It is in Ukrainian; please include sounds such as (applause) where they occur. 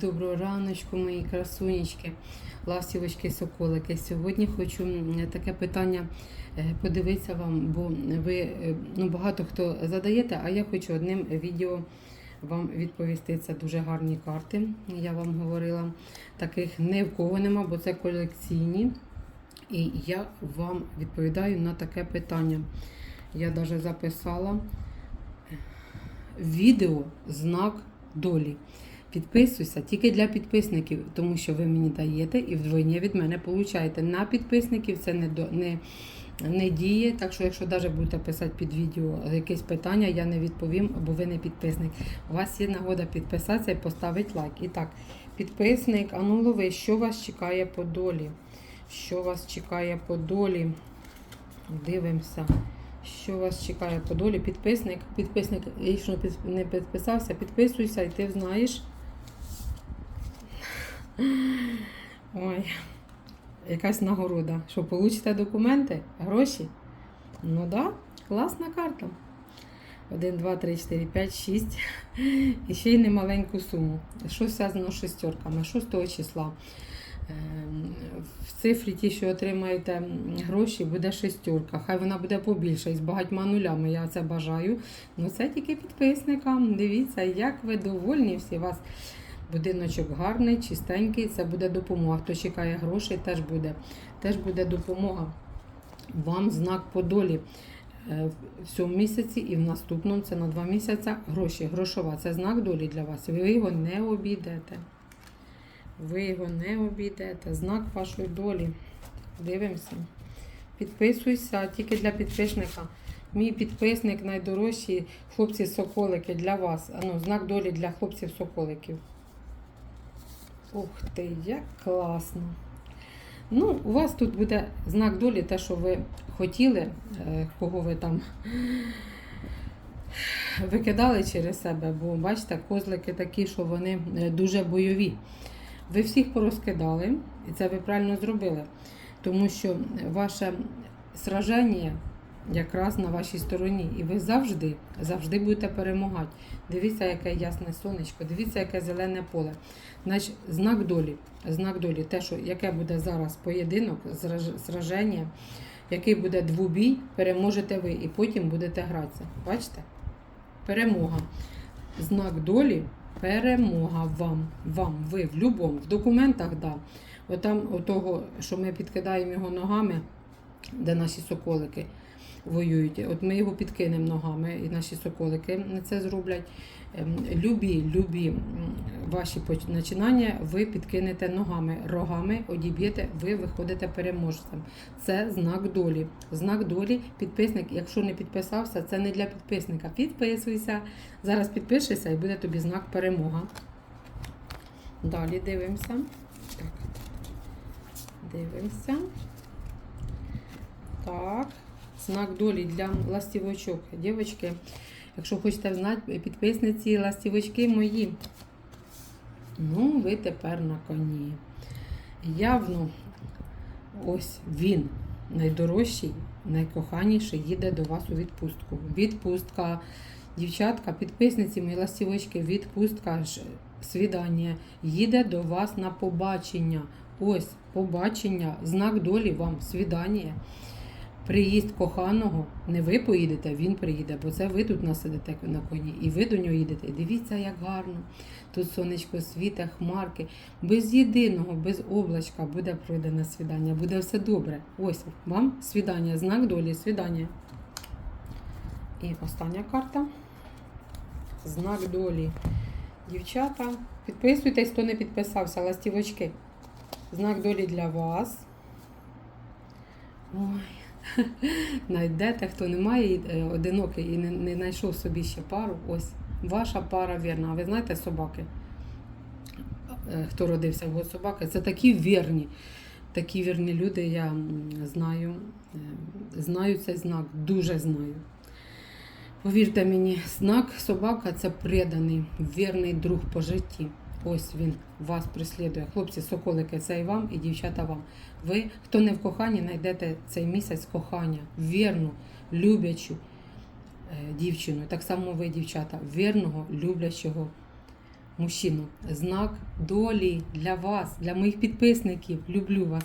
Доброго раночку, мої красунечки, ластівочки, соколики. Сьогодні хочу таке питання е, подивитися вам, бо ви е, ну, багато хто задаєте, а я хочу одним відео вам відповісти. Це дуже гарні карти. Я вам говорила. Таких ні в кого нема, бо це колекційні. І я вам відповідаю на таке питання. Я навіть записала відео знак долі. Підписуйся тільки для підписників, тому що ви мені даєте і вдвоє від мене получаєте. На підписників це не, до, не, не діє. Так що, якщо навіть будете писати під відео якесь питання, я не відповім, бо ви не підписник. У вас є нагода підписатися і поставити лайк. І так, підписник, а ну лови, що вас чекає по долі? Що вас чекає по долі? Дивимося. Що вас чекає по долі? Підписник, підписник, якщо не підписався, підписуйся і ти знаєш. Ой, якась нагорода. Що, получите документи? Гроші? Ну так, да, класна карта. 1, 2, 3, 4, 5, 6. І ще й немаленьку суму. Що зв'язано з шестерками? 6 числа. Ем, В цифрі ті, що отримаєте гроші, буде шестерка. Хай вона буде побільше з багатьма нулями. Я це бажаю. Ну це тільки підписникам. Дивіться, як ви довольні всі вас. Будиночок гарний, чистенький, це буде допомога. Хто чекає грошей, теж буде. Теж буде допомога. Вам знак по долі. Е, В цьому місяці і в наступному це на два місяці гроші. Грошова це знак долі для вас. Ви його не обійдете. Ви його не обійдете. Знак вашої долі. Дивимося. Підписуйся тільки для підписника. Мій підписник найдорожчі хлопці-соколики для вас. Ну, знак долі для хлопців-соколиків. Ух ти, як класно. Ну, у вас тут буде знак долі, те, що ви хотіли, е, кого ви там викидали через себе, бо бачите, козлики такі, що вони е, дуже бойові. Ви всіх порозкидали, і це ви правильно зробили, тому що ваше сраження якраз на вашій стороні, і ви завжди, завжди будете перемагати. Дивіться, яке ясне сонечко, дивіться, яке зелене поле. Значить, знак долі, знак долі, те, що яке буде зараз поєдинок, зраж- сраження, який буде двобій, переможете ви, і потім будете гратися. Бачите? Перемога. Знак долі перемога вам. Вам, ви в будь-якому, в документах, да. Отам, отого, що ми підкидаємо його ногами, де наші соколики воюють. От ми його підкинемо ногами, і наші соколики це зроблять. Ем, Любі, любі ваші починання ви підкинете ногами, рогами одіб'єте, ви виходите переможцем. Це знак долі. Знак долі, підписник, якщо не підписався, це не для підписника. Підписуйся. Зараз підпишешся і буде тобі знак перемога. Далі дивимося. Так. Дивимося. Так. Знак долі для ластівочок. Дівчатки, якщо хочете знати, підписниці ластівочки мої. Ну, ви тепер на коні. Явно, ось він найдорожчий, найкоханіший їде до вас у відпустку. Відпустка, дівчатка, підписниці, мої ластівочки, відпустка, свідання їде до вас на побачення. Ось побачення, знак долі вам, свідання. Приїзд коханого, не ви поїдете, він приїде, бо це ви тут насидите на коні, і ви до нього їдете. Дивіться, як гарно. Тут сонечко світе, хмарки. Без єдиного, без облачка буде пройдене свідання, буде все добре. Ось вам свідання, знак долі, свідання. І остання карта. Знак долі. Дівчата, підписуйтесь, хто не підписався, ластівочки. Знак долі для вас. Ой. (laughs) Найдете, хто не має е, одинокий і не, знайшов собі ще пару. Ось ваша пара вірна. А ви знаєте собаки? Е, Хто родився в собаки? Це такі вірні. Такі вірні люди, я знаю. е, Знаю цей знак, дуже знаю. Повірте мені, знак собака це преданий, вірний друг по житті. Ось він вас прислідує. Хлопці, соколики, це і вам, і дівчата вам. Ви, хто не в коханні, знайдете цей місяць кохання, вірну, люблячу е, дівчину. Так само ви, дівчата, вірного, люблячого мужчину. Знак долі для вас, для моїх підписників. Люблю вас.